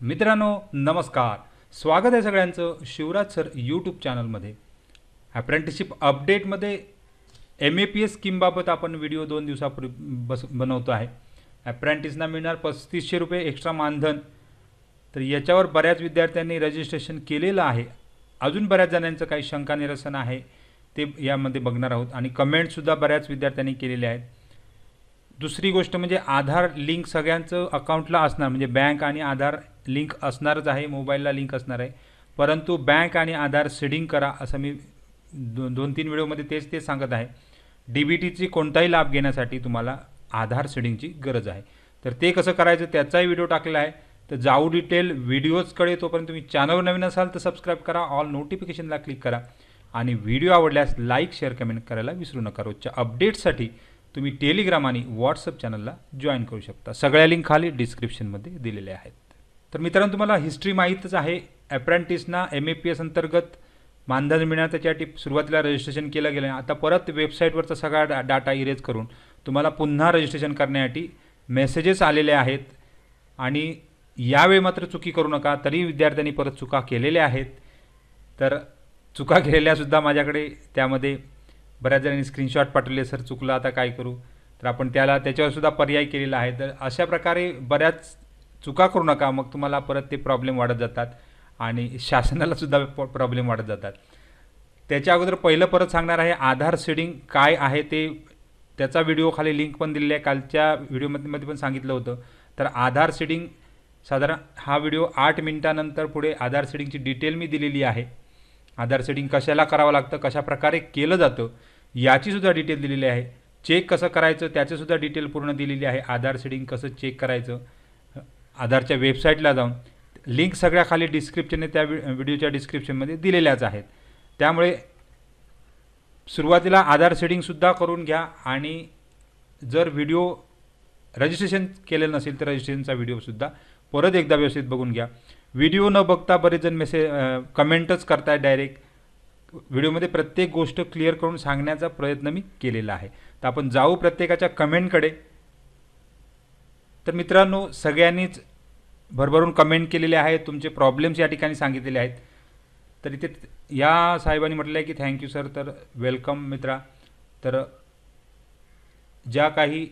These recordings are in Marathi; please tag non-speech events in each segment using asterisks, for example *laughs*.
मित्रांनो नमस्कार. स्वागत आहे सगळ्यांचं शिवराज सर यूट्यूब चॅनलमध्ये अप्रेंटिसशिप अपडेटमध्ये एम ए पी एस स्कीमबाबत आपण व्हिडिओ दोन दिवसापूर्वी बस बनवतो आहे. अप्रेंटिसना मिळणार पस्तीसशे रुपये एक्स्ट्रा मानधन. तर याच्यावर बऱ्याच विद्यार्थ्यांनी रजिस्ट्रेशन केलेलं आहे. अजून बऱ्याच जणांचं काही शंका निरसन आहे ते यामध्ये बघणार आहोत. आणि कमेंटसुद्धा बऱ्याच विद्यार्थ्यांनी केलेले आहेत. दुसरी गोष्ट म्हणजे आधार लिंक सगळ्यांचं अकाउंटला असणार. म्हणजे बँक आणि आधार लिंक असणारच आहे मोबाईलला लिंक असणार आहे. परंतु बँक आणि आधार सीडिंग करा असं मी दो दोन तीन व्हिडिओमध्ये तेच ते सांगत आहे. डी बी टीची कोणताही लाभ घेण्यासाठी तुम्हाला आधार सीडिंगची गरज आहे. तर ते कसं करायचं त्याचाही व्हिडिओ टाकलेला आहे. तर जाऊ डिटेल व्हिडिओजकडे तोपर्यंत तुम्ही चॅनलवर नवीन असाल तर सबस्क्राईब करा ऑल नोटिफिकेशनला क्लिक करा. आणि व्हिडिओ आवडल्यास लाईक शेअर कमेंट करायला विसरू नका. रोजच्या अपडेट्ससाठी तुम्ही टेलिग्राम आणि व्हॉट्सअप चॅनलला जॉईन करू शकता. सगळ्या लिंक खाली डिस्क्रिप्शनमध्ये दिलेल्या आहेत. तर मित्रांनो तुम्हाला हिस्ट्री माहीतच आहे. अप्रेंटिसना एम ए पी एस अंतर्गत मानधन मिळणार त्याच्यासाठी सुरुवातीला रजिस्ट्रेशन केलं गेलं. आता परत वेबसाईटवरचा सगळा डा डाटा इरेज करून तुम्हाला पुन्हा रजिस्ट्रेशन करण्यासाठी मेसेजेस आलेले आहेत. आणि यावेळी मात्र चुकी करू नका तरी विद्यार्थ्यांनी परत चुका केलेल्या आहेत. तर चुका केलेल्यासुद्धा माझ्याकडे त्यामध्ये बऱ्याच जणांनी स्क्रीनशॉट पाठवले सर चुकलं आता काय करू? तर आपण त्याला त्याच्यावर सुद्धा पर्याय केलेला आहे. तर अशा प्रकारे बऱ्याच चुका करू नका मग तुम्हाला परत ते प्रॉब्लेम वाढत जातात आणि शासनालासुद्धा प्रॉब्लेम वाढत जातात. त्याच्या अगोदर पहिलं परत सांगणार आहे आधार सीडिंग काय आहे ते त्याचा व्हिडिओ खाली लिंक पण दिलेली आहे. कालच्या व्हिडिओमध्ये मध्ये पण सांगितलं होतं. तर आधार सीडिंग साधारण हा व्हिडिओ आठ मिनिटानंतर पुढे आधार सीडिंगची डिटेल मी दिलेली आहे. आधार सीडिंग कशाला करावं लागतं कशा प्रकारे केलं जातं याचीसुद्धा डिटेल दिलेली आहे. चेक कसं करायचं त्याचंसुद्धा डिटेल पूर्ण दिलेली आहे. आधार सीडिंग कसं चेक करायचं आधारच्या वेबसाईटला जाऊन लिंक सगळ्या खाली डिस्क्रिप्शनने त्या व्हिडिओच्या डिस्क्रिप्शनमध्ये दिलेल्याच आहेत. त्यामुळे सुरुवातीला आधार सेटिंगसुद्धा करून घ्या आणि जर व्हिडिओ रजिस्ट्रेशन केलेलं नसेल तर रजिस्ट्रेशनचा व्हिडिओसुद्धा परत एकदा व्यवस्थित बघून घ्या. व्हिडिओ न बघता बरेच जण मेसेज कमेंटच करताय डायरेक्ट. व्हिडिओमध्ये प्रत्येक गोष्ट क्लिअर करून सांगण्याचा प्रयत्न मी केलेला आहे. तर आपण जाऊ प्रत्येकाच्या कमेंटकडे. तर मित्रांनो सगळ्यांनीच भरभरून कमेंट केलेले आहेत तुमचे प्रॉब्लेम्स या ठिकाणी सांगितलेले आहेत. तर इथे या साहेबांनी म्हटलं आहे की थँक्यू सर तर वेलकम मित्रा. तर ज्या काही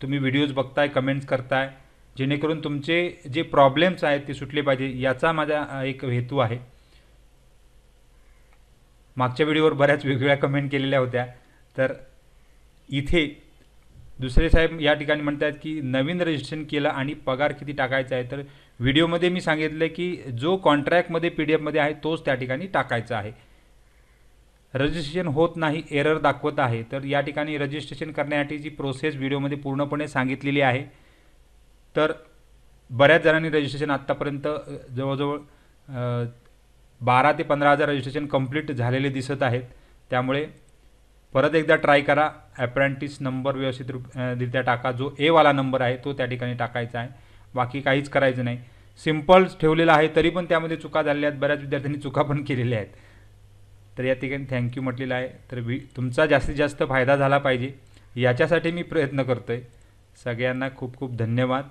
तुम्ही व्हिडिओज बघताय कमेंट्स करताय जेणेकरून तुमचे जे प्रॉब्लेम्स आहेत ते सुटले पाहिजे याचा माझा एक हेतू आहे. मागच्या व्हिडिओवर बऱ्याच वेगवेगळ्या कमेंट केलेल्या होत्या. तर इथे दुसरे साहेब या ठिकाणी म्हणत आहेत की नवीन रजिस्ट्रेशन केलं आणि पगार किती टाकायचा आहे? तर व्हिडिओमध्ये मी सांगितलं की जो कॉन्ट्रॅक्टमध्ये पी डी एफमध्ये आहे तोच त्या ठिकाणी टाकायचा आहे. रजिस्ट्रेशन होत नाही एरर दाखवत आहे. तर या ठिकाणी रजिस्ट्रेशन करण्यासाठी जी प्रोसेस व्हिडिओमध्ये पूर्णपणे सांगितलेली आहे. तर बऱ्याच जणांनी रजिस्ट्रेशन आत्तापर्यंत जवळजवळ बारा ते पंधरा हजार रजिस्ट्रेशन कंप्लीट झालेले दिसत आहेत. त्यामुळे परत एकदा ट्राय करा. ॲप्रेंटिस नंबर व्यवस्थित रित्या टाका. जो एवाला नंबर आहे तो त्या ठिकाणी टाकायचा आहे. बाकी काहीच करायचं नाही. सिंपल ठेवलेलं आहे तरी पण त्यामध्ये चुका झालेल्या आहेत. बऱ्याच विद्यार्थ्यांनी चुका पण केलेल्या आहेत. तर या ठिकाणी थँक्यू म्हटलेलं आहे. तर वि तुमचा जास्तीत जास्त फायदा झाला पाहिजे. याच्यासाठी मी प्रयत्न करतो आहे सगळ्यांना खूप खूप धन्यवाद.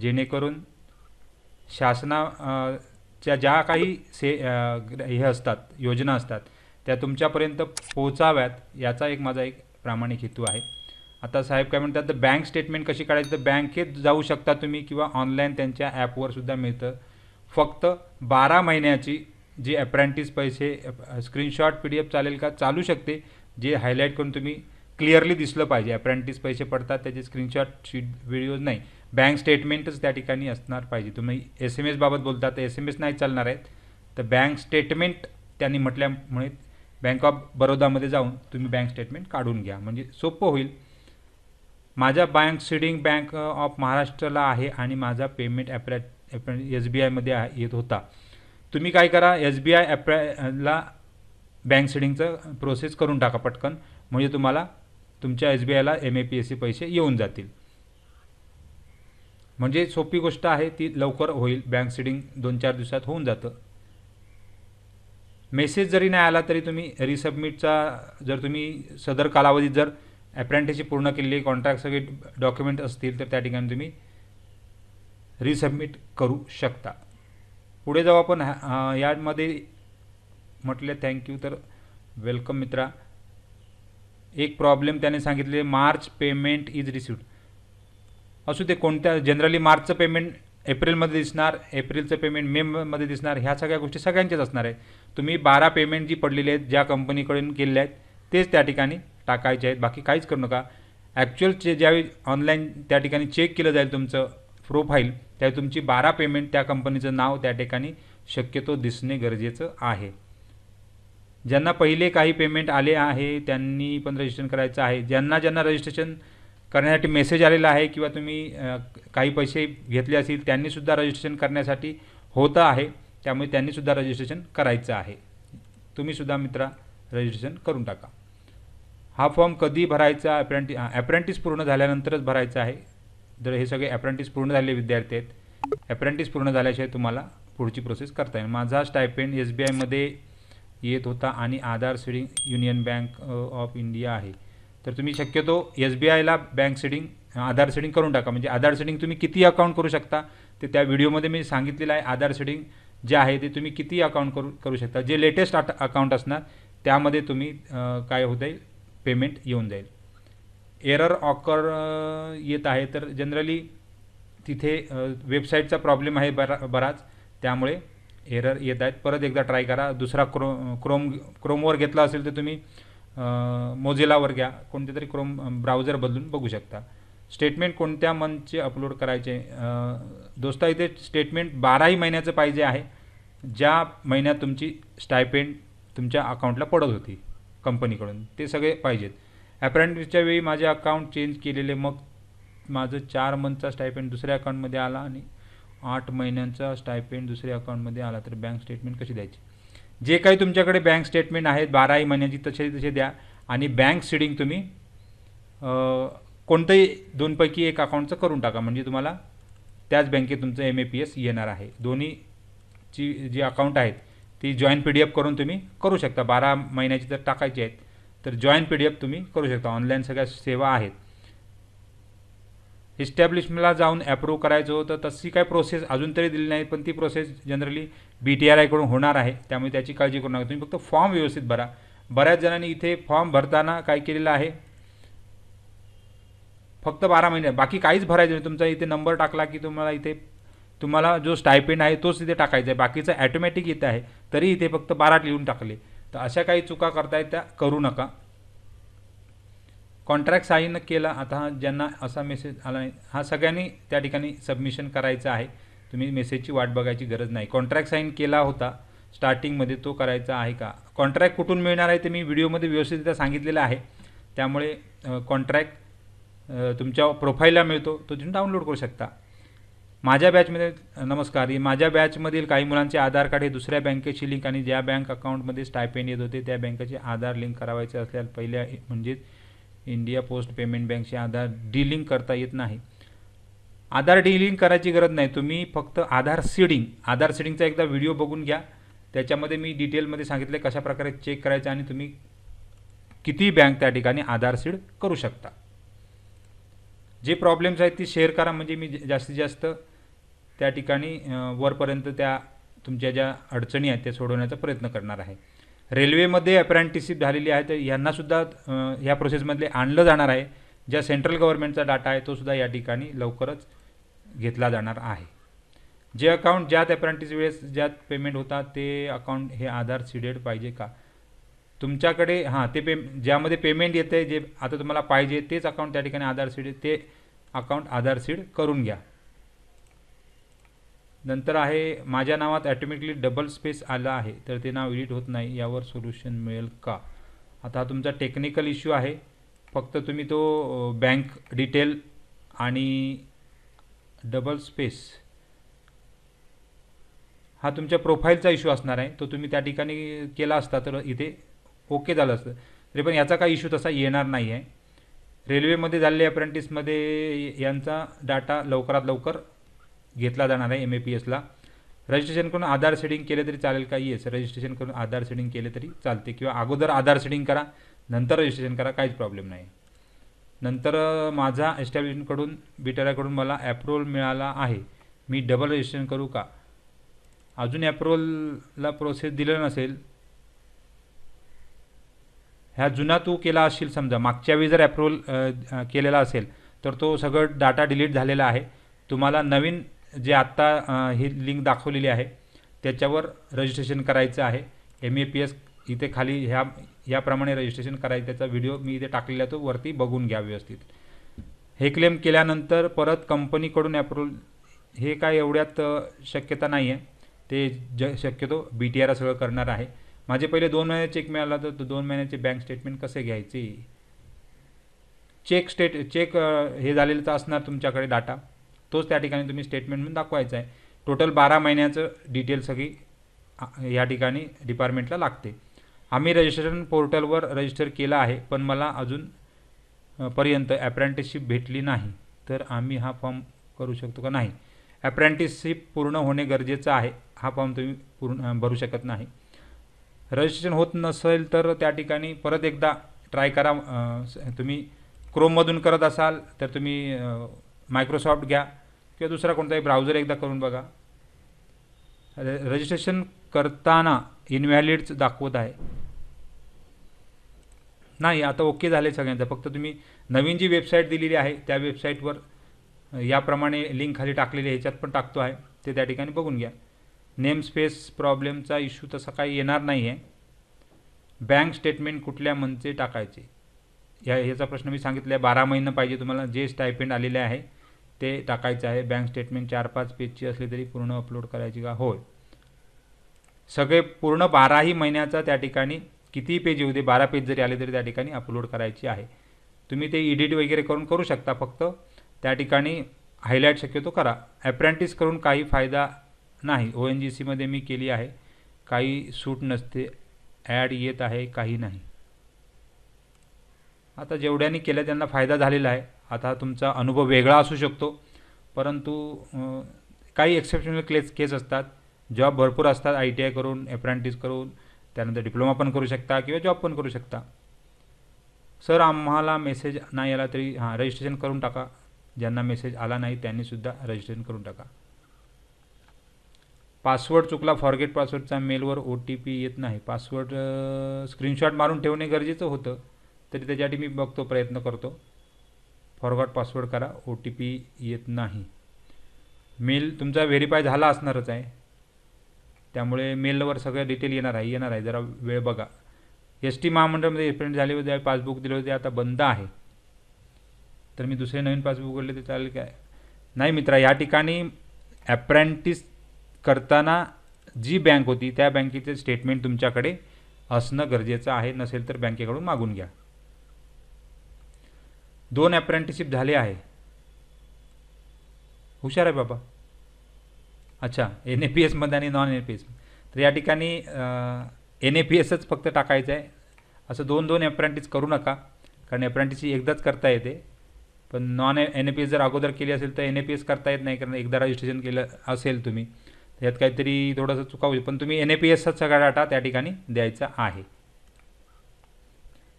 जेणेकरून शासनाच्या ज्या काही से हे असतात योजना असतात त्या तुमच्यापर्यंत पोहोचाव्यात याचा एक माझा एक प्रामाणिक हेतू आहे. आता साहेब काय म्हणतात तर बँक स्टेटमेंट कशी काढायची? तर बँकेत जाऊ शकता तुम्ही किंवा ऑनलाईन त्यांच्या ॲपवर सुद्धा मिळतं. फक्त बारा महिन्याची जी अप्रेंटिस पैसे स्क्रीनशॉट पी डी एफ चालेल का? चालू शकते. जे हायलाईट करून तुम्ही क्लिअरली दिसलं पाहिजे. अप्रेंटिस पैसे पडतात त्याचे स्क्रीनशॉट शीट व्हिडिओज नाही. बँक स्टेटमेंटच त्या ठिकाणी असणार पाहिजे. तुम्ही एस एम एसबाबत बोलता तर एस एम एस नाही चालणार आहेत. तर बँक स्टेटमेंट त्यांनी म्हटल्यामुळे बँक ऑफ बरोदामध्ये जाऊन तुम्ही बँक स्टेटमेंट काढून घ्या. म्हणजे सोपं होईल. माझ्या बँक सिडिंग बँक ऑफ महाराष्ट्रला आहे आणि माझा पेमेंट ॲप्रॅट एस बी आयमध्ये येत होता. तुम्ही काय करा एस बी आय ॲप्रॅला बँक सिडिंगचं प्रोसेस करून टाका पटकन. म्हणजे तुम्हाला तुमच्या एस बी आयला M A P S C पैसे येऊन जातील. म्हणजे सोपी गोष्ट आहे ती लवकर होईल. बँक सिडिंग दोन चार दिवसात होऊन जातं. मेसेज जरी नाही आला तरी तुम्ही रिसबमिटचा जर तुम्ही सदर कालावधीत जर अप्रेंटिसची पूर्ण केलेली कॉन्ट्रॅक्ट सगळे डॉक्युमेंट असतील तर त्या ठिकाणी तुम्ही रिसबमिट करू शकता. पुढे जाऊ आपण यामध्ये म्हटले थँक्यू तर वेलकम मित्रा. एक प्रॉब्लेम त्याने सांगितले मार्च पेमेंट इज रिसिव्ड असू ते कोणत्या जनरली मार्चचं पेमेंट एप्रिलमध्ये दिसणार एप्रिलचं पेमेंट मेमध्ये दिसणार ह्या सगळ्या गोष्टी सगळ्यांच्याच असणार आहे. तुम्ही बारा पेमेंट जी पडलेली आहेत ज्या कंपनीकडून केलेले आहेत तेच त्या ठिकाणी टाकायचे आहेत. बाकी काहीच करू नका. ॲक्च्युअल चे ज्यावेळी ऑनलाईन त्या ठिकाणी चेक केलं जाईल तुमचं प्रोफाईल त्यावेळी तुमची बारा पेमेंट त्या कंपनीचं नाव त्या ठिकाणी शक्यतो दिसणे गरजेचं आहे. ज्यांना पहिले काही पेमेंट आले आहे त्यांनी पण रजिस्ट्रेशन करायचं आहे. ज्यांना ज्यांना रजिस्ट्रेशन करण्यासाठी मेसेज आलेला आहे किंवा तुम्ही काही पैसे घेतले असतील त्यांनीसुद्धा रजिस्ट्रेशन करण्यासाठी होतं आहे. त्यामुळे त्यांनीसुद्धा रजिस्ट्रेशन करायचं आहे. तुम्हीसुद्धा मित्रा रजिस्ट्रेशन करून टाका. हा फॉर्म कधी भरायचा ॲप्रेंटि ॲप्रेंटिस पूर्ण झाल्यानंतरच भरायचा आहे. जर हे सगळे ॲप्रेंटिस पूर्ण झालेले विद्यार्थी आहेत ॲप्रेंटिस पूर्ण झाल्याशिवाय तुम्हाला पुढची प्रोसेस करता येईल. माझा स्टायपेंड एस बी आयमध्ये येत होता आणि Aadhaar seeding union bank of India आहे. तर तुम्ही शक्यतो एस बी आयला बँक सीडिंग आधार सीडिंग करून टाका. म्हणजे आधार सीडिंग तुम्ही किती अकाउंट करू शकता ते त्या व्हिडिओमध्ये मी सांगितलेलं आहे. आधार सीडिंग जे आहे ते तुम्ही किती अकाउंट करू करू शकता? जे लेटेस्ट आट अकाउंट असणार त्यामध्ये तुम्ही काय होत आहे पेमेंट येऊन जाईल. एरर ऑकर येत आहे तर जनरली तिथे वेबसाईटचा प्रॉब्लेम आहे बरा बराच. त्यामुळे एरर येत आहेत. परत एकदा ट्राय करा. दुसरा क्रो क्रोम क्रोमवर घेतला असेल तर तुम्ही मोझिलावर घ्या. कोणते तरी क्रोम ब्राउझर बदलून बघू शकता. स्टेटमेंट कोणत्या मंथचे अपलोड करायचे? दोस्ता इथे स्टेटमेंट बाराही महिन्याचं पाहिजे आहे. ज्या महिन्यात तुमची स्टायपेंड तुमच्या अकाउंटला पडत होती कंपनीकडून ते सगळे पाहिजेत. ॲप्रेंटिसच्या वेळी माझे अकाउंट चेंज केलेले मग माझं चार मंथचा स्टायपेंड दुसऱ्या अकाउंटमध्ये आला आणि आठ महिन्यांचा स्टायपेंड दुसऱ्या अकाउंटमध्ये आला. तर बँक स्टेटमेंट कशी द्यायची? जे काही तुमच्याकडे बँक स्टेटमेंट आहेत बाराही महिन्याची तसे तसे द्या. आणि बँक सीडिंग तुम्ही कोणतंही दोनपैकी एक अकाउंटचं करून टाका. म्हणजे तुम्हाला त्याच बँकेत तुमचं एम ए पी एस येणार आहे. दोन्ही ची जी अकाउंट आहेत ती जॉईन पी डी एफ करून तुम्ही करू शकता. बारा महिन्याची जर टाकायची आहेत तर जॉईन पी डी एफ तुम्ही करू शकता. ऑनलाईन सगळ्या सेवा आहेत. इस्टॅब्लिशमेंटला जाऊन ॲप्रूव्ह करायचं होतं तशी काय प्रोसेस अजून तरी दिली नाही पण ती process generally B T R आयकडून होणार आहे. त्यामुळे त्याची काळजी करू नका. तुम्ही फक्त फॉर्म व्यवस्थित भरा. बऱ्याच जणांनी इथे फॉर्म भरताना काय केलेलं आहे? फक्त बारा महिने. बाकी काहीच भरायचं नाही. तुमचा इथे नंबर टाकला की तुम्हाला इथे तुम्हाला जो स्टायपेंड आहे तोच इथे टाकायचा आहे. बाकीचं ॲटोमॅटिक इथे आहे. तरी इथे फक्त बारा लिहून टाकले. तर अशा काही चुका करतायत त्या करू नका. कॉन्ट्रॅक्ट साईन केला. आता हा ज्यांना असा मेसेज आला नाही हा सगळ्यांनी त्या ठिकाणी सबमिशन करायचं आहे. तुम्ही मेसेजची वाट बघायची गरज नाही. कॉन्ट्रॅक्ट साईन केला होता. स्टार्टिंगमध्ये तो करायचा आहे का? कॉन्ट्रॅक्ट कुठून मिळणार आहे ते मी व्हिडिओमध्ये व्यवस्थितरित्या सांगितलेलं आहे. त्यामुळे कॉन्ट्रॅक्ट तुमच्या प्रोफाईलला मिळतो. तो तुम्ही डाउनलोड करू शकता. माझ्या बॅचमध्ये नमस्कार. माझ्या बॅचमधील काही मुलांचे आधार कार्ड हे दुसऱ्या बँकेची लिंक आणि ज्या बँक अकाउंटमध्ये स्टायपेंड येत होते त्या बँकेचे आधार लिंक करावायचे असल्यास पहिल्या म्हणजेच इंडिया पोस्ट पेमेंट बँकचे आधार डिलिंक करता येत नाही. आधार डिलिंक करायची गरज नाही. तुम्ही फक्त आधार सीडिंग आधार सीडिंगचा एकदा व्हिडिओ बघून घ्या. त्याच्यामध्ये मी डिटेलमध्ये सांगितले कशा प्रकारे चेक करायचं आणि तुम्ही किती बँक त्या ठिकाणी आधार सीड करू शकता. जे प्रॉब्लेम्स आहेत ती शेअर करा. म्हणजे मी जास्तीत जास्त त्या ठिकाणी वरपर्यंत त्या तुमच्या ज्या अडचणी आहेत त्या सोडवण्याचा प्रयत्न करणार आहे. रेल्वेमध्ये अप्रेंटिसशिप झालेली आहे तर यांनासुद्धा ह्या प्रोसेसमधले आणलं जाणार आहे. ज्या सेंट्रल गव्हर्नमेंटचा डाटा आहे तोसुद्धा या ठिकाणी लवकरच घेतला जाणार आहे. जे अकाउंट ज्यात अप्रेंटिस वेळेस ज्यात पेमेंट होता ते अकाउंट हे आधार सीडेड पाहिजे का? तुमच्याकडे हां ते पे ज्यामध्ये पेमेंट येते जे आता तुम्हाला पाहिजे तेच अकाउंट त्या ठिकाणी आधार सीड ते अकाउंट आधार सीड करून घ्या. नंतर आहे माझ्या नावात ॲटोमॅटिकली डबल स्पेस आलं आहे तर ते नाव एडिट होत नाही यावर सोल्युशन मिळेल का? आता हा तुमचा टेक्निकल इश्यू आहे फक्त तुम्ही तो बँक डिटेल आणि डबल स्पेस हा तुमच्या प्रोफाईलचा इश्यू असणार आहे तो तुम्ही त्या ठिकाणी केला असता तर इथे ओके झालं असतं. तरी पण याचा काही इश्यू तसा येणार नाही आहे. रेल्वेमध्ये झालेले अप्रेंटिसमध्ये यांचा डाटा लवकरात लवकर घेतला जाणार आहे एम ए पी एसला रजिस्ट्रेशन करून आधार सेडिंग केले तरी चालेल का? येस रजिस्ट्रेशन करून आधार सेडिंग केले तरी चालते. किंवा अगोदर आधार सेडिंग करा नंतर रजिस्ट्रेशन करा काहीच प्रॉब्लेम नाही. नंतर माझा एस्टॅब्लिशमेंटकडून बिटाराकडून मला ॲप्रुव्हल मिळाला आहे. मी डबल रजिस्ट्रेशन करू का? अजून ॲप्रुव्हलला प्रोसेस दिलं नसेल ह्या जुना तू केला असशील समजा मागच्या वेळी जर ॲप्रुव्हल केलेला असेल तर तो सगळं डाटा डिलीट झालेला आहे. तुम्हाला नवीन जे आत्ता ही लिंक दाखवलेली आहे त्याच्यावर रजिस्ट्रेशन करायचं आहे. एम ए पी एस इथे खाली ह्या याप्रमाणे रजिस्ट्रेशन करायचं त्याचा व्हिडिओ मी इथे टाकलेला आहे, तो वरती बघून घ्या व्यवस्थित. हे क्लेम केल्यानंतर परत कंपनीकडून ॲप्रुव्हल हे काय एवढ्यात शक्यता नाही आहे ते ज शक्यतो बी टी आर सगळं करणार आहे. माझे पहिले दोन महिन्याचे चेक मिळाला तर तो दोन महिन्याचे बँक स्टेटमेंट कसे घ्यायचे? चेक स्टेट चेक हे झालेलं तर असणार तुमच्याकडे डाटा तोच त्या ठिकाणी तुम्ही स्टेटमेंट म्हणून दाखवायचा आहे. टोटल बारा महिन्याचं डिटेल सगळी या ठिकाणी डिपार्टमेंटला लागते. आम्ही रजिस्ट्रेशन पोर्टलवर रजिस्टर केलं आहे पण मला अजून पर्यंत ॲप्रेंटिसशिप भेटली नाही. तर आम्ही हा फॉर्म करू शकतो का? नाही. ॲप्रेंटिसशिप पूर्ण होणे गरजेचं आहे. हा फॉर्म तुम्ही पूर्ण भरू शकत नाही. रजिस्ट्रेशन होत नसेल तर त्या ठिकाणी परत एकदा ट्राय करा. स- तुम्ही क्रोममधून करत असाल तर तुम्ही मायक्रोसॉफ्ट घ्या किंवा दुसरा कोणताही ब्राउझर एकदा करून बघा. रजिस्ट्रेशन करताना इनव्हॅलिडच दाखवत आहे. नाही आता ओके झाले सगळ्यांचं. फक्त तुम्ही नवीन जी वेबसाईट दिलेली आहे त्या वेबसाईटवर याप्रमाणे लिंक खाली टाकलेली ह्याच्यात पण टाकतो आहे. ते त्या ठिकाणी बघून घ्या. नेम स्पेस प्रॉब्लेमचा इश्यू तसा काही येणार नाही आहे बँक स्टेटमेंट कुठल्या मंथचे टाकायचे? या ह्याचा प्रश्न मी सांगितला आहे बारा महिनं पाहिजे तुम्हाला. जे स्टायपेंड आलेले आहे ते टाकायचं आहे. बँक स्टेटमेंट चार पाच पेजची असली तरी पूर्ण अपलोड करायची का? होय. सगळे पूर्ण बाराही महिन्याचा त्या ठिकाणी कितीही पेज येऊ दे बारा पेज जरी आले तरी त्या ठिकाणी अपलोड करायची आहे. तुम्ही ते एडिट वगैरे करून करू शकता फक्त. त्या ठिकाणी हायलाईट शक्यतो करा. अप्रेंटिस करून काही फायदा नाही. ओ एन जी सीमध्ये मी केली आहे. काही सूट नसते. ॲड येत आहे काही नाही. आता जेवढ्यांनी केलं त्यांना फायदा झालेला आहे. आता तुमचा अनुभव वेगळा असू शकतो. परंतु काही एक्सेप्शनल केस केस असतात. जॉब भरपूर असतात आय टी आय करून अप्रेंटिस करून त्यानंतर डिप्लोमा पण करू शकता किंवा जॉब पण करू शकता. सर आम्हाला मेसेज नाही आला तरी हां रजिस्ट्रेशन करून टाका. ज्यांना मेसेज आला नाही त्यांनीसुद्धा रजिस्ट्रेशन करून टाका. पासवर्ड चुकला फॉरगेट पासवर्डचा मेलवर ओ टी पी येत नाही. पासवर्ड स्क्रीनशॉट मारून ठेवणे गरजेचं होतं. तरी त्याच्यासाठी मी बघतो प्रयत्न करतो. फॉरगॉट पासवर्ड करा ओ टी पी येत नाही. मेल तुमचा व्हेरीफाय झाला असणारच आहे. त्यामुळे मेलवर सगळं डिटेल येणार आहे येणार आहे. जरा वेळ बघा. एस टी महामंडळमध्ये प्रिंट झाले होते पासबुक दिले होते आता बंद आहे. तर मी दुसरे नवीन पासबुक उघडले ते चालेल काय? नाही मित्रा या ठिकाणी ॲप्रेंटिस करताना जी बँक होती त्या बँकेचे स्टेटमेंट तुमच्याकडे असणं गरजेचं आहे. नसेल तर बँकेकडून मागून घ्या. दोन अप्रेंटिसशिप झाले आहे. हुशार आहे बाबा. अच्छा एन ए पी एसमध्ये आणि non N A P S तर या ठिकाणी एन ए पी एसच फक्त टाकायचं आहे. असं दोन दोन अप्रेंटिस करू नका. कारण अप्रेंटिसची एकदाच करता येते. पण non N A P S जर अगोदर केली असेल तर एन ए पी एस करता येत नाही. कारण एकदा रजिस्ट्रेशन केलं असेल तुम्ही. यात काहीतरी थोडंसं चुका होईल पण तुम्ही एन ए पी एसचा सगळा डाटा त्या ठिकाणी द्यायचा आहे.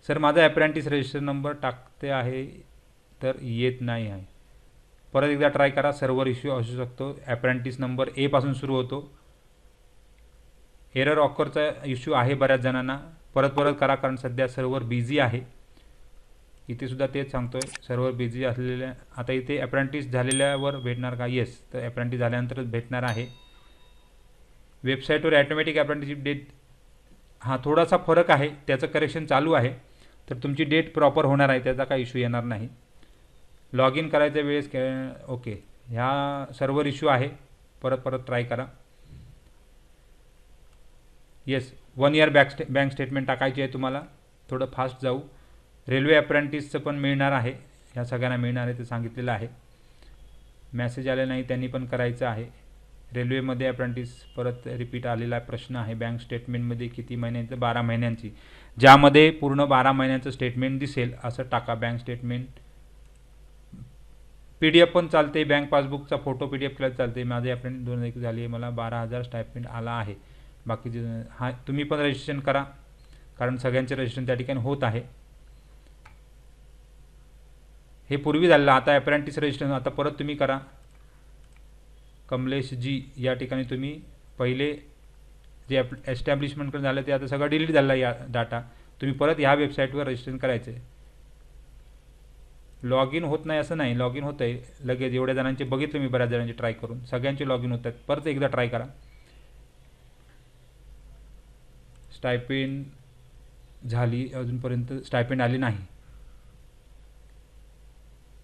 सर माझा ॲप्रेंटिस रजिस्टर नंबर टाकते आहे तर येत नाही आहे. परत एकदा ट्राय करा सर्व्हर इश्यू असू शकतो. ॲप्रेंटिस नंबर एपासून सुरू होतो. एरर ऑकरचा इश्यू आहे बऱ्याच जणांना. परत परत करा कारण सध्या सर्व्हर बिझी आहे. इथे सुद्धा तेच सांगतोय. सर्व्हर बिझी असलेल्या आता इथे अप्रेंटिस झालेल्यावर भेटणार का? येस तर अप्रेंटिस झाल्यानंतरच भेटणार आहे. वेबसाईटवर ॲटोमॅटिक अप्रेंटिसशिप डेट हा थोडासा फरक आहे. त्याचं करेक्शन चालू आहे. तर तुमची डेट प्रॉपर होणार आहे त्याचा काही इश्यू येणार नाही. लॉग इन करायच्या वेळेस के ओके ह्या सर्वर इश्यू आहे. परत परत ट्राय करा. Yes one year back stay bank statement टाकायची आहे तुम्हाला. थोडं फास्ट जाऊ. रेल्वे अप्रेंटिसचं पण मिळणार आहे. ह्या सगळ्यांना मिळणार आहे ते सांगितलेलं आहे. मॅसेज आले नाही त्यांनी पण करायचं आहे. रेल्वेमध्ये अप्रेंटिस परत रिपीट आलेला प्रश्न आहे. बँक स्टेटमेंटमध्ये किती महिन्यांचं? बारा महिन्यांची. ज्यामध्ये पूर्ण बारा महिन्यांचं स्टेटमेंट दिसेल असं टाका. Bank statement P D F पण चालते बँक पासबुकचा फोटो पी डी एफ केला चालते माझे अप्रेंट दोन एक झाली आहे. मला बारा हजार स्टायपेंट आला आहे. बाकीचे हा तुम्ही पण रजिस्ट्रेशन करा. कारण सगळ्यांचे रजिस्ट्रेशन त्या ठिकाणी होत आहे. हे पूर्वी झालेलं. आता अप्रेंटिस रजिस्ट्रेशन आता परत तुम्ही करा. कमलेश जी या ठिकाणी तुम्ही पहिले जे ॲप एस्टॅब्लिशमेंटकडे झालं ते आता सगळं डिलीट झालं आहे या डाटा तुम्ही परत ह्या वेबसाईटवर रजिस्ट्रेशन करायचं आहे लॉग इन होत नाही असं नाही. लॉग इन होतं आहे लगेच एवढ्या जणांचे बघितलं मी बऱ्याच जणांचे ट्राय करून. सगळ्यांचे लॉग इन होत आहेत परत एकदा ट्राय करा. स्टायपेंड झाली अजूनपर्यंत. स्टायपेंड आली नाही.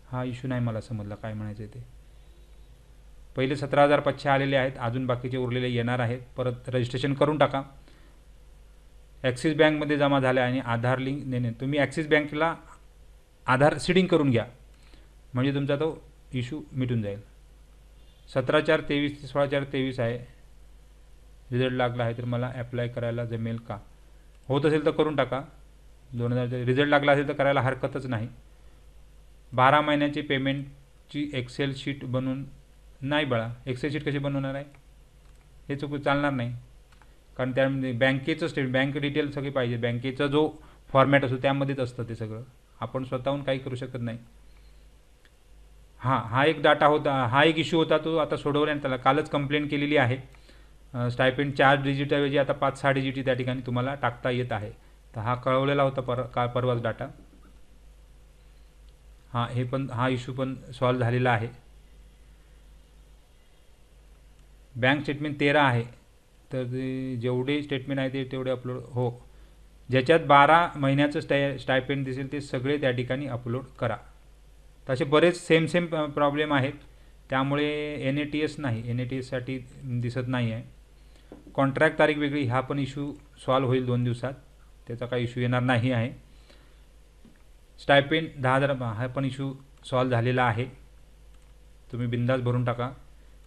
हा इश्यू नाही मला समजला. काय म्हणायचं ते? पहिले सतरा हजार पाचशे आलेले आहेत अजून बाकीचे उरलेले येणार आहेत. परत रजिस्ट्रेशन करून टाका. ॲक्सिस बँकमध्ये जमा झाल्या आणि आधार लिंक नाही नाही तुम्ही ॲक्सिस बँकेला आधार सिडिंग करून घ्या. म्हणजे तुमचा तो इश्यू मिटून जाईल. सतरा चार तेवीस ते सोळा चार तेवीस आहे. रिझल्ट लागला आहे तर मला ॲप्लाय करायला जमेल का? होत असेल तर करून टाका. दोन हजार रिझल्ट लागला असेल तर करायला हरकतच नाही. बारा महिन्याची पेमेंटची एक्सेल शीट बनवून नाही बाळा एक्सेल शीट कशी बनवणार आहे? हे चुकू चालणार नाही. कारण त्यामध्ये बँकेचं स्टेट बँक डिटेल सगळे पाहिजे. बँकेचा जो फॉर्मॅट असतो त्यामध्येच असतं ते सगळं. आपण स्वतःहून काही करू शकत नाही. हां हा एक डाटा होता हा एक इश्यू होता तो आता सोडवण्यात त्याला कालच कंप्लेंट केलेली आहे. स्टायपेंड चार डिजिटऐवजी आता पाच सहा डिजिटी त्या ठिकाणी तुम्हाला टाकता येत आहे. तर हा कळवलेला होता पर का परवाच डाटा हां हे पण हा इश्यू पण सॉल्व झालेला आहे. बँक स्टेटमेंट तेरा आहे. तर जेवढे स्टेटमेंट आहे ते तेवढे अपलोड हो. ज्याच्यात बारा महिन्याचं स्टाय स्टायपेंड दिसेल ते सगळे त्या ठिकाणी अपलोड करा. तसे बरेच सेम सेम प्रॉब्लेम आहेत. त्यामुळे एन ए टी एस नाही. एन ए टी एससाठी दिसत नाही आहे कॉन्ट्रॅक्ट तारीख वेगळी हा पण इश्यू सॉल्व होईल दोन दिवसात. त्याचा काही इश्यू येणार नाही आहे. स्टायपेंड दहा हजार हा पण इश्यू सॉल्व झालेला आहे. तुम्ही बिंदास भरून टाका.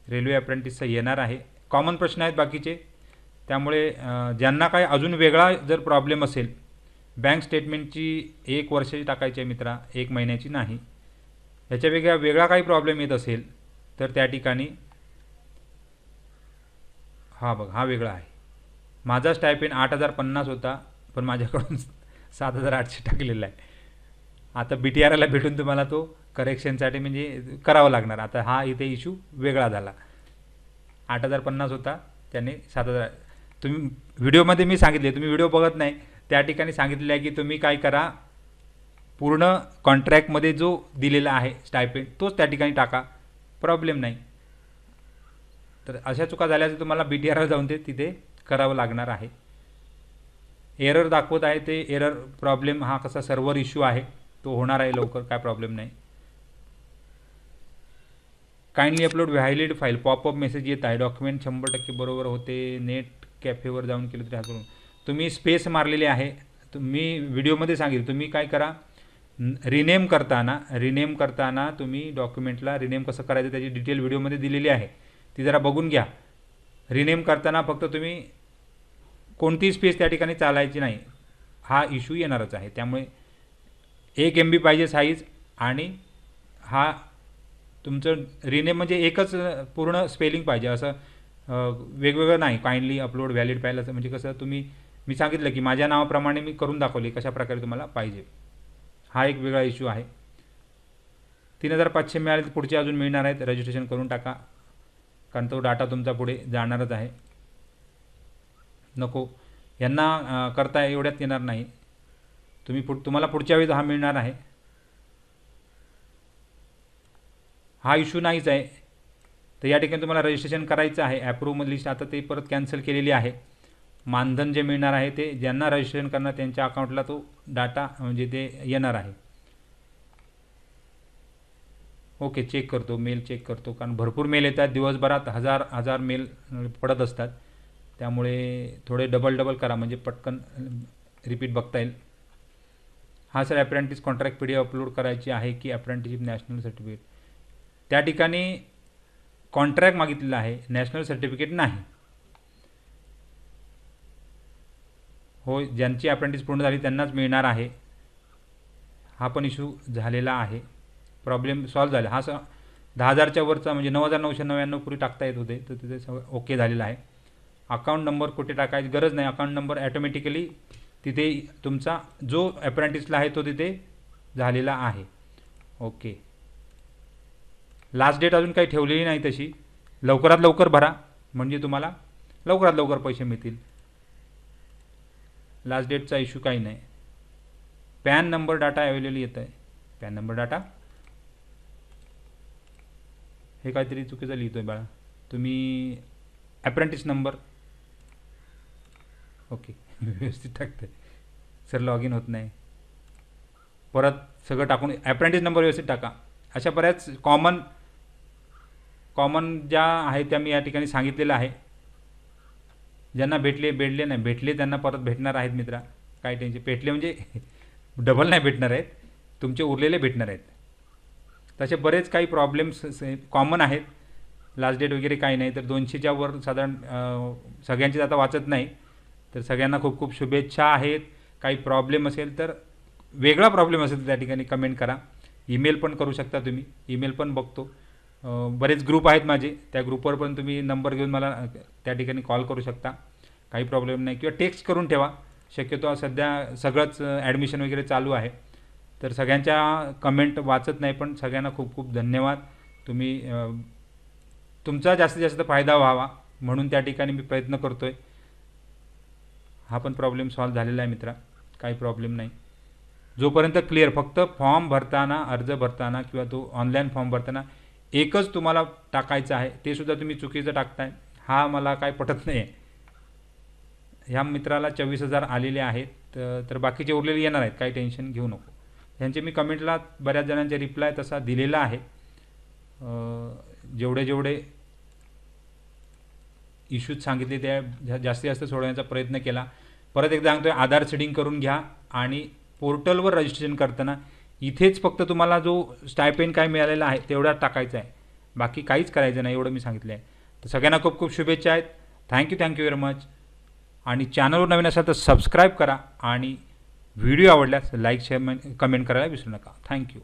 रेल्वे अप्रेंटिसचा येणार आहे. कॉमन प्रश्न आहेत बाकीचे. त्यामुळे ज्यांना काय अजून वेगळा जर प्रॉब्लेम असेल बँक स्टेटमेंटची एक वर्षाची टाकायची आहे मित्रा एक महिन्याची नाही. ह्याच्या वेगळ्या वेगळा काही प्रॉब्लेम येत असेल तर त्या ठिकाणी हा बघ हा वेगळा आहे. माझा स्टायपेन आठ हजार पन्नास होता पण माझ्याकडून सात हजार आठशे टाकलेला आहे. आता बी टी आर आरला भेटून तुम्हाला तो करेक्शनसाठी म्हणजे करावं लागणार. आता हा इथे इश्यू वेगळा झाला. आठ हजार पन्नास होता. त्याने सात हजार तुम्ही व्हिडिओमध्ये मी सांगितले तुम्ही व्हिडिओ बघत नाही. त्या ठिकाणी सांगितलेलं आहे की तुम्ही काय करा पूर्ण कॉन्ट्रॅक्टमध्ये जो दिलेला आहे स्टायपेंड तोच त्या ठिकाणी टाका. प्रॉब्लेम नाही. तर अशा चुका झाल्या तर तुम्हाला बी टी आरला जाऊन ते तिथे करावं लागणार आहे. एरर दाखवत आहे ते एरर प्रॉब्लेम हा कसा सर्व्हर इश्यू आहे तो होणार आहे लवकर काय प्रॉब्लेम नाही. Kindly upload valid file popup message येत आहे. डॉक्युमेंट शंभर टक्के बरोबर होते. नेट कॅफेवर जाऊन केलं तरी करून तुम्ही स्पेस मारलेली आहे. तुम्ही व्हिडिओमध्ये सांगेल. तुम्ही काय करा? रिनेम करताना रिनेम करताना तुम्ही डॉक्युमेंटला रिनेम कसं करायचं त्याची डिटेल व्हिडिओमध्ये दिलेली आहे. ती जरा बघून घ्या. रिनेम करताना फक्त तुम्ही कोणतीही स्पेस त्या ठिकाणी चालायची नाही. हा इश्यू येणारच आहे. त्यामुळे एक एम बी पाहिजे साईज आणि हा तुमचं रिनेम म्हणजे एकच पूर्ण स्पेलिंग पाहिजे. असं वेगवेगळं नाही. काइंडली अपलोड व्हॅलिड पाहिलं असं म्हणजे कसं तुम्ही मी सांगितलं की माझ्या नावाप्रमाणे मी करून दाखवली कशा प्रकारे तुम्हाला पाहिजे. हा एक वेगळा इश्यू आहे. तीन हजार पाचशे मिळाले तर पुढचे अजून मिळणार आहेत. रजिस्ट्रेशन करून टाका. कारण तो डाटा तुमचा पुढे जाणारच आहे. नको. यांना करता एवढ्यात येणार नाही. तुम्ही पुढ तुम्हाला पुढच्या वेळेस हा मिळणार आहे. हा इश्यू नाहीच आहे. तर या ठिकाणी तुम्हाला रजिस्ट्रेशन करायचं आहे. ॲप्रूव्ह लिस्ट आता ते परत कॅन्सल केलेली आहे. मानधन जे मिळणार आहे ते ज्यांना रजिस्ट्रेशन करणार त्यांच्या अकाउंटला तो डाटा म्हणजे ते येणार आहे. ओके चेक करतो. मेल चेक करतो. कारण भरपूर मेल येतात. दिवसभरात हजार हजार मेल पडत असतात. त्यामुळे थोडे डबल डबल करा. म्हणजे पटकन रिपीट बघता येईल. हा sir apprentice contract P D upload करायची आहे की ॲप्रेंटिसशिप नॅशनल सर्टिफिकेट त्या ठिकाणी कॉन्ट्रॅक्ट मागितलेला आहे नॅशनल सर्टिफिकेट नाही. हो ज्यांची अप्रेंटिस पूर्ण झाली त्यांनाच मिळणार आहे. हा पण इशू झालेला आहे. प्रॉब्लेम सॉल्व झाला. हा स दहा हजारच्या वरचा म्हणजे नऊ हजार नऊशे नव्याण्णव पुढे टाकता येत होते तर तिथे सगळं ओके झालेलं आहे. अकाउंट नंबर कुठे टाकायची गरज नाही. अकाउंट नंबर ॲटोमॅटिकली तिथे तुमचा जो अप्रेंटिसला आहे तो तिथे झालेला आहे. ओके लास्ट डेट अजून काही ठेवलेली नाही तशी. लवकरात लवकर भरा. म्हणजे तुम्हाला लवकरात लवकर पैसे मिळतील. लास्ट डेटचा इश्यू काही नाही. पॅन नंबर डाटा अवेलेबल येत आहे. पॅन नंबर डाटा हे काहीतरी चुकीचं लिहितो आहे बाळा. तुम्ही ॲप्रेंटिस नंबर ओके व्यवस्थित टाकते सर लॉग इन होत नाही. परत सगळं टाकून ॲप्रेंटिस नंबर व्यवस्थित टाका. अशा बऱ्याच कॉमन कॉमन ज्या आहेत त्या मी या ठिकाणी सांगितलेलं आहे. ज्यांना भेटले भेटले नाही भेटले त्यांना परत भेटणार आहेत मित्रा. काय टेन्शन भेटले म्हणजे *laughs* डबल नाही भेटणार आहेत. तुमचे उरलेले भेटणार आहेत. तसे बरेच काही प्रॉब्लेम्स कॉमन आहेत. लास्ट डेट वगैरे काही नाही. तर दोनशेच्या वर साधारण सगळ्यांचीच आता वाचत नाही. तर सगळ्यांना खूप खूप शुभेच्छा आहेत. काही प्रॉब्लेम असेल तर वेगळा प्रॉब्लेम असेल तर त्या ठिकाणी कमेंट करा. ईमेल पण करू शकता तुम्ही. ईमेल पण बघतो. बरेच ग्रुप आहेत माझे. त्या ग्रुपवर पण तुम्ही नंबर घेऊन मला त्या ठिकाणी कॉल करू शकता. काही प्रॉब्लेम नाही. किंवा टेक्स्ट करून ठेवा. शक्यतो सध्या सगळंच ॲडमिशन वगैरे चालू आहे. तर सगळ्यांच्या कमेंट वाचत नाही पण सगळ्यांना खूप खूप धन्यवाद. तुम्ही तुमचा जास्तीत जास्त फायदा व्हावा म्हणून त्या ठिकाणी मी प्रयत्न करतो आहे हा पण प्रॉब्लेम सॉल्व झालेला आहे मित्रा. काही प्रॉब्लेम नाही. जोपर्यंत क्लिअर फक्त फॉर्म भरताना अर्ज भरताना किंवा तो ऑनलाईन फॉर्म भरताना एकच तुम्हाला टाकायचं आहे ते सुद्धा तुम्ही चुकीचं टाकताय. हा मला काय पटत नाही आहे ह्या मित्राला चोवीस हजार आलेले आहेत तर- बाकीचे उरलेले येणार आहेत काही टेन्शन घेऊ नको. ह्यांचे मी कमेंटला बऱ्याच जणांचे रिप्लाय तसा दिलेला आहे. जेवढे जेवढे इश्यूज सांगितले त्या जास्तीत जास्त सोडवण्याचा प्रयत्न केला. परत एकदा सांगतोय आधार सेडिंग करून घ्या आणि पोर्टलवर रजिस्ट्रेशन करताना इथेच फक्त तुम्हाला जो स्टायपेन काय मिळालेला आहे तेवढा टाकायचा आहे. बाकी काहीच करायचं नाही एवढं मी सांगितलं आहे. तर सगळ्यांना खूप खूप शुभेच्छा आहेत. थँक्यू थँक्यू व्हेरी मच आणि चॅनलवर नवीन असाल तर सबस्क्राईब करा आणि व्हिडिओ आवडल्यास लाईक शेअर कमेंट करायला विसरू नका. थँक्यू